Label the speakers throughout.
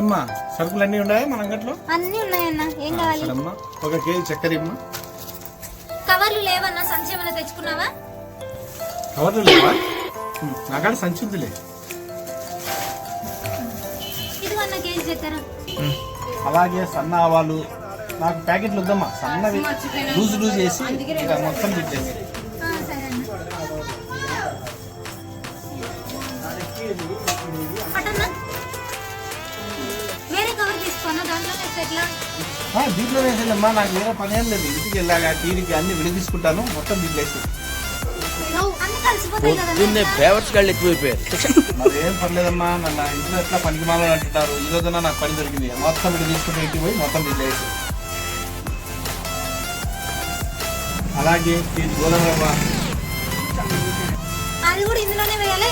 Speaker 1: ఏమ్మా సరుకులు అన్నీ ఉన్నాయా మన అంగట్లో?
Speaker 2: అన్ని ఉన్నాయన్న ఏం కావాలి?
Speaker 1: సరేమ్మా ఒక కేజీ చక్కెర ఇమ్మా.
Speaker 2: కవర్లు లేవన్నా సంచి ఏమైనా తెచ్చుకున్నావా?
Speaker 1: కవర్లు లేవా? నాకాడ సంచి ఉందిలే.
Speaker 2: ఇదిగన్న కేజీ చక్కెర.
Speaker 1: అలాగే సన్న ఆవాలు. నాకు ప్యాకెట్లు వద్దమ్మా సన్నవి లూజ్ లూజ్ చేసి ఇక మొత్తం తిట్టేసి.
Speaker 2: దాంట్లో
Speaker 1: వేసేదమ్మా నాకు వేరే పని ఏం లేదు. ఇంటికి వెళ్ళాక టీవీకి అన్ని విడి తీసుకుంటాను మొత్తం దీంట్లో వేసి
Speaker 2: అన్ని కలిసిపోతాయి కదా
Speaker 3: పొద్దున్నే బేవర్స్ గాళ్ళు ఎక్కువైపోయారు.
Speaker 1: మరి ఏం పర్లేదమ్మా నన్ను ఇంట్లో ఎట్లా పనికి మాలని అంటుంటారు ఈ రోజున నాకు పని దొరికింది. మొత్తం విడి తీసుకుంటే ఇంటికి పోయి మొత్తం దీంట్లో వేసి అలాగే గోధుమ రవ్వ
Speaker 2: అది కూడా ఇందులోనే వేయాలా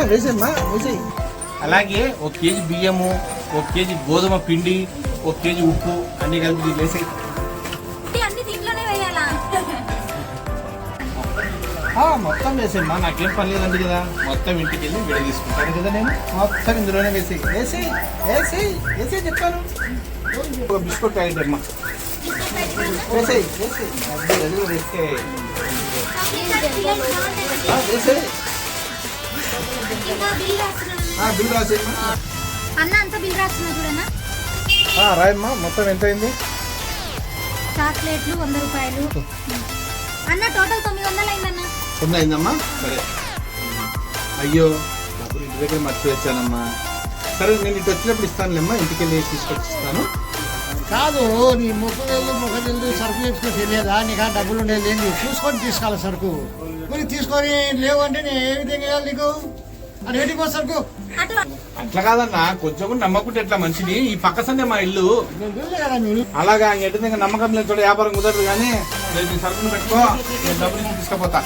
Speaker 1: వేసేమ్మా వేసేయి అలాగే ఒక కేజీ బియ్యము ఒక కేజీ గోధుమ పిండి ఒక కేజీ ఉప్పు అన్ని కలిపి వేసేయి. మొత్తం వేసేమ్మా నాకేం పని లేదండి కదా. మొత్తం ఇంటికి వెళ్ళి విడ తీసుకుంటాను కదా నేను. మొత్తం ఇందులోనే వేసి వేసి వేసి వేసి చెప్తాను. ఒక బిస్కెట్ ప్యాకెట్ అమ్మా. వేసేయి వేసేయి. వేసేయి.
Speaker 2: బిల్
Speaker 1: రాసేయమ్మా
Speaker 2: అన్న అంతా బిల్ రాస్తున్నా చూడన్నా?
Speaker 1: రాయమ్మా మొత్తం ఎంత అయింది
Speaker 2: చాక్లెట్లు వంద రూపాయలు. అన్న టోటల్ తొమ్మిది వందలు అయిందన్న.
Speaker 1: తొమ్మిది అయిందమ్మా? సరే. అయ్యో డబ్బులు ఇంటి దగ్గర మర్చిపోయానమ్మా సరే నేను ఇటు వచ్చినప్పుడు ఇస్తానులేమ్మా ఇంటికి వెళ్ళి తీసుకొచ్చి ఇస్తాను
Speaker 4: కాదు నీ ముక్కు వెళ్ళు ముఖ వెళ్ళు సరుకు తెలియదా? నీకు ఆ డబ్బులు ఉండేది చూసుకొని తీసుకోవాలి సరుకు. మరి తీసుకొని లేవు అంటే నేను ఏ విధంగా నీకు?
Speaker 1: అట్లా కాదన్నా కొంచెం కూడా నమ్మకుంటే ఎట్లా మంచిది ఈ పక్క సందే మా ఇల్లు. అలాగా ఎటు ఇంకా నమ్మకం లేదు వ్యాపారం కుదరదు కానీ సరుకులు పెట్టుకో డబ్బులు తీసుకుపోతా.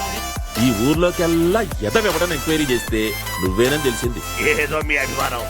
Speaker 5: ఈ ఊర్లోకెల్లా ఎదవెవడని ఎంక్వైరీ చేస్తే నువ్వేనని తెలిసింది.
Speaker 6: ఏదో మీ అభిమానం.